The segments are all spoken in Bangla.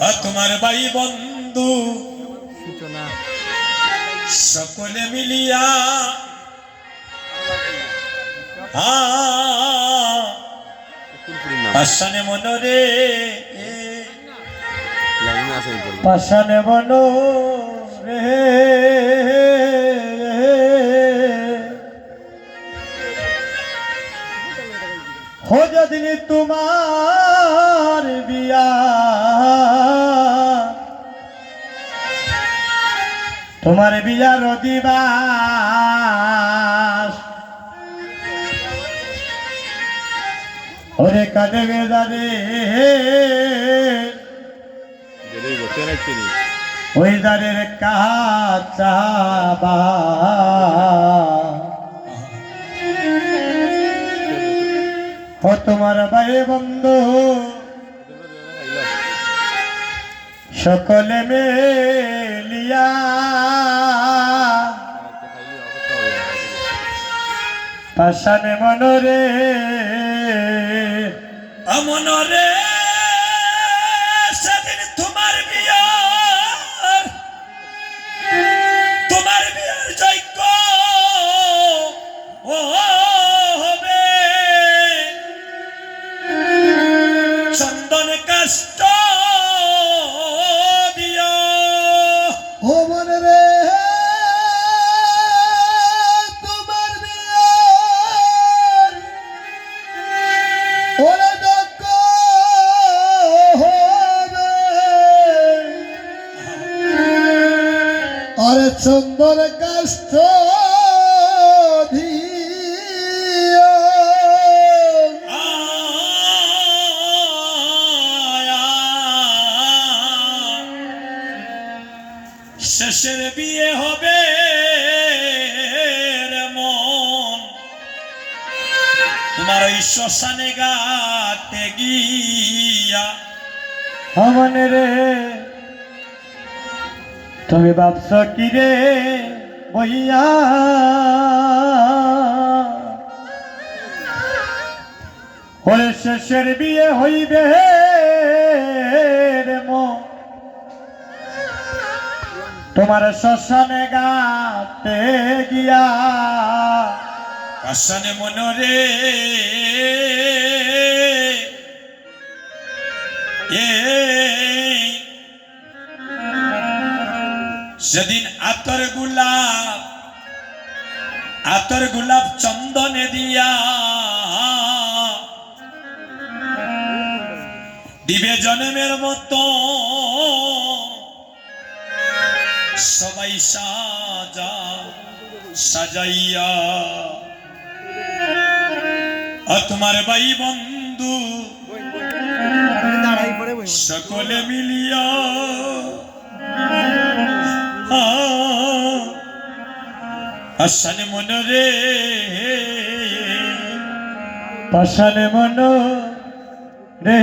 অধিবাস তোমার ভাই বন্ধু সকলে মিলিয়া। পাশানে মনরে পাশানে মন রে। হো যেদিন তোমার বিয়া। তোমার বিয়ার দিবাস ওরে কানে বেদারে ওই দারের কাচাবা ও তোমার ভাই বন্ধু। সকলে মেলিয়া মনরে অমনরে আরে চন্দন শেষের বিয়ে হবে মন। তোমার ওই শ্মশানে গাতে গিয়া। হমন রে তুমি ভাবছ কি রে বইয়া? ওরে শেষের বিয়ে হইবে মন তোমার শ্মশানে গাতে গিয়া। কাশানে মনরে সেদিন আতর গোলাপ আতর গোলাপ চন্দনে দিয়া দিবে জন্মের মতো। সবাই সাজা সাজাইয়া। তোমার ভাই বন্ধু। সকলে মিলিয়া আসানে মনরে পাশানে মন রে।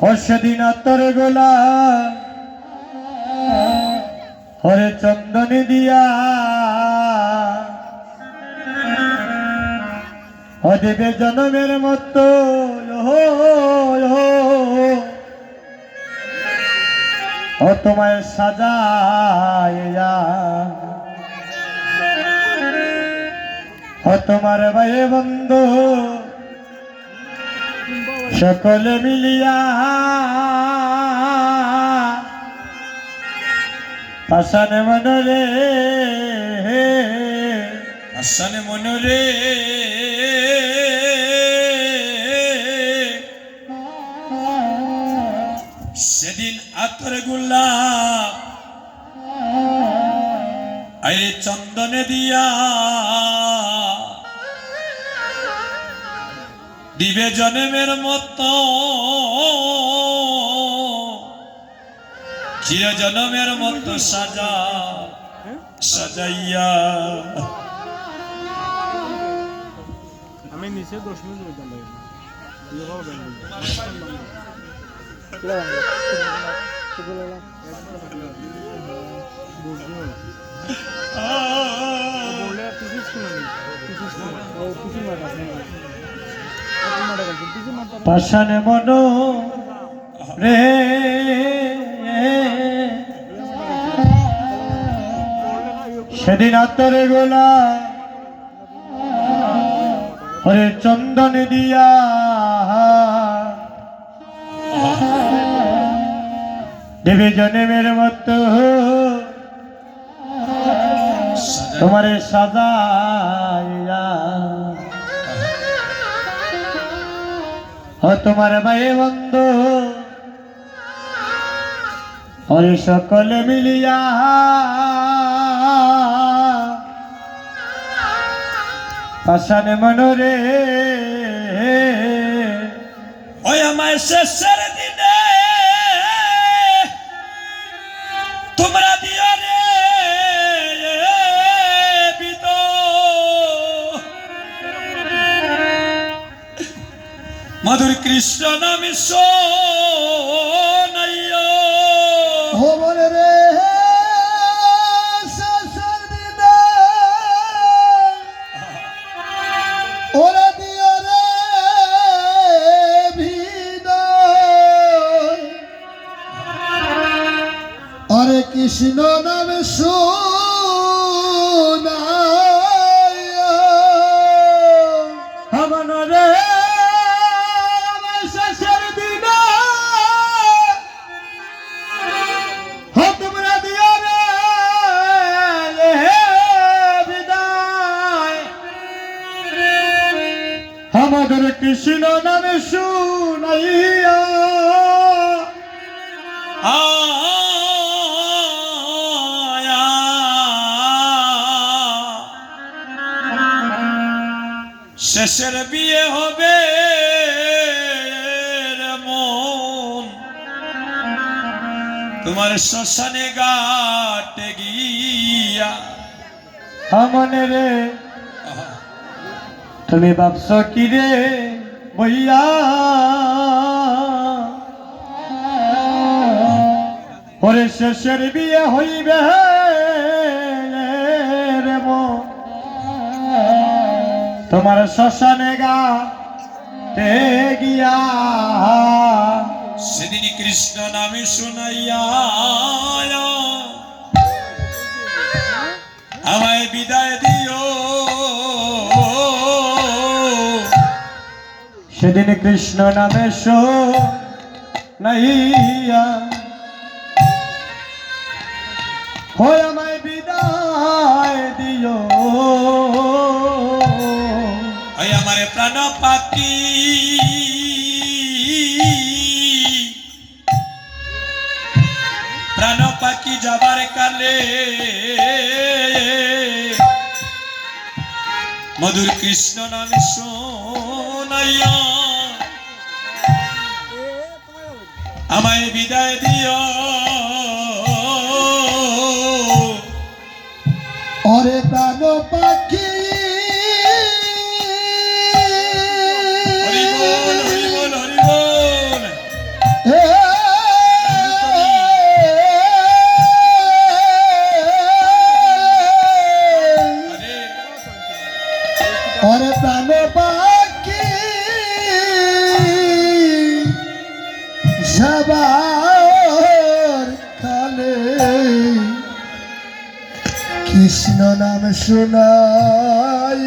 হর্ষদিন তোর গোলা। হরে চন্দনী দিয়া। অদেবে জনমের মতো। ও তোমায় সাজাইয়া। ও তোমার ভাই বন্ধু সকলে মিলিয়া। পাশানে মনরে। পাশানে মনরে। আতর গোলাপ আরে চন্দনে দিয়া দিবে জনমের মতো। চির জনমের মতো সাজা, সাজাইয়া। আমি নিচে দশ মিনিট বইতাম ভাই পাশানে মন রে। সেদিন আতরে গোলা হরে চন্দন দিয়া দেবী জনেমের মতো। তোমারে সাজাইয়া। ও তোমার ভাই বন্ধু, ওরে সকলে মিলিয়া। পাশানে মনরে। ওই আমায় শেষের দিনে তোমরা দিও রে মধুর কৃষ্ণ নামে হরে কৃষ্ণ নামে হবন রে শেষের দিনে। তোমরা দিও রে বিদায়। আমাদের কৃষ্ণ নামে শুনাইয়া। শেষের বিয়ে হবে তোমার শ্মশানে গাটে গিয়া আমনে রে, তুমি ভাবছ কি রে বইয়া? ওরে শেষের বিয়ে হইবে। রে তোমার শ্মশানে গা গিয়া। সেদিন কৃষ্ণ নামে শুনাইয়া আমায় বিদায় দিও। সেদিন কৃষ্ণ নামে শো নাইয়া হয় আমায় বিদায় দিও। প্রাণ পাখি প্রাণ পাখি যাবার কালে মধুর কৃষ্ণ নামে শোনাইয়া আমায় বিদায় দিও প্রাণ পাখি সবার কালে। কৃষ্ণ নাম শোনায়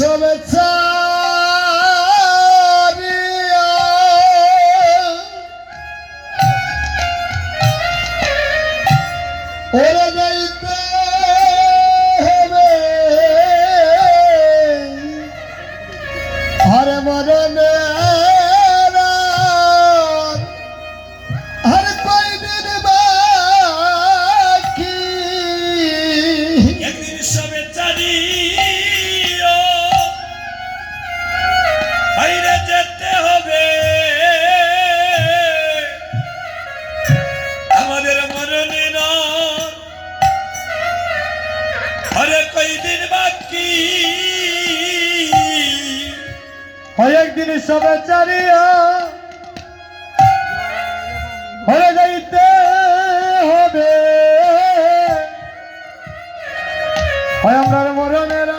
ሰበታ কয়দিন বাকি হয় একদিন সবে চারিয়া হয়ে যাইতে হবে। হয় আমরা মরণের।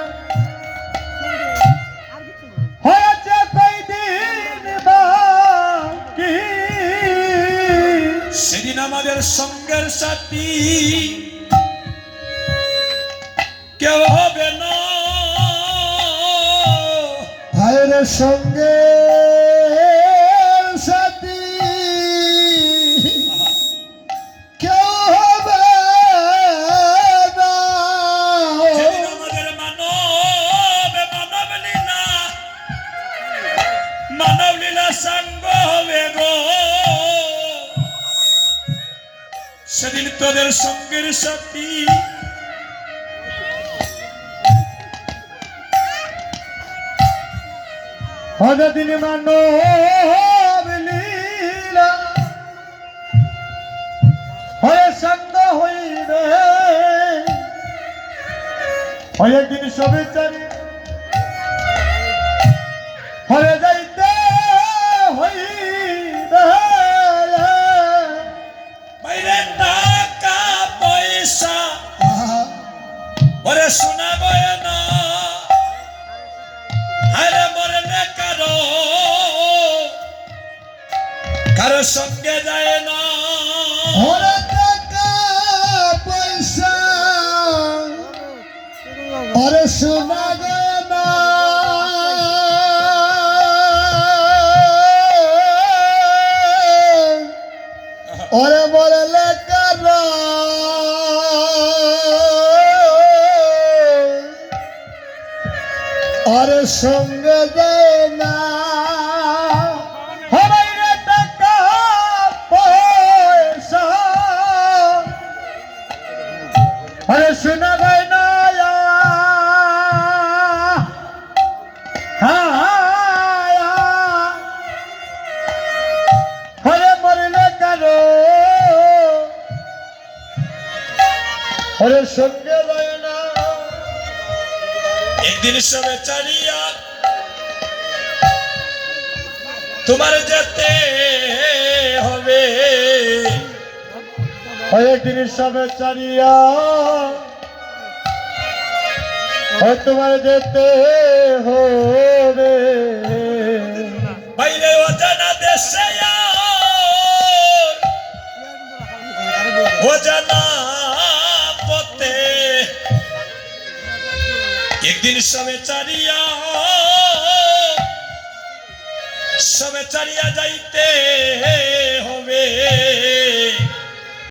হয়েছে কয়দিন বাকি। সেদিন আমাদের সঙ্গের সাথী কেউ হবে না। ভাইয়ের সঙ্গে সাথী। কেউ হবে না। আমাদের মানব মানব লীলা মানব লীলা সঙ্গ হবে গো। সেদিন তোদের সঙ্গের সাথী হযদিন মানব লীলা। হয়ে সঙ্গ হইবে। হয়ে দিন সবে চারি হয়ে ওরে বলে কার ওরে সঙ্গে যায় না। একদিন সবে চালিয়া তোমার যেতে হবে। কয়েকদিন সবে চারিয়া হয় তোমার যেতে হবে। বাইরে অজানা দেশে অজানা একদিন সবে চারিয়া সবে চারিয়া যাইতে হবে।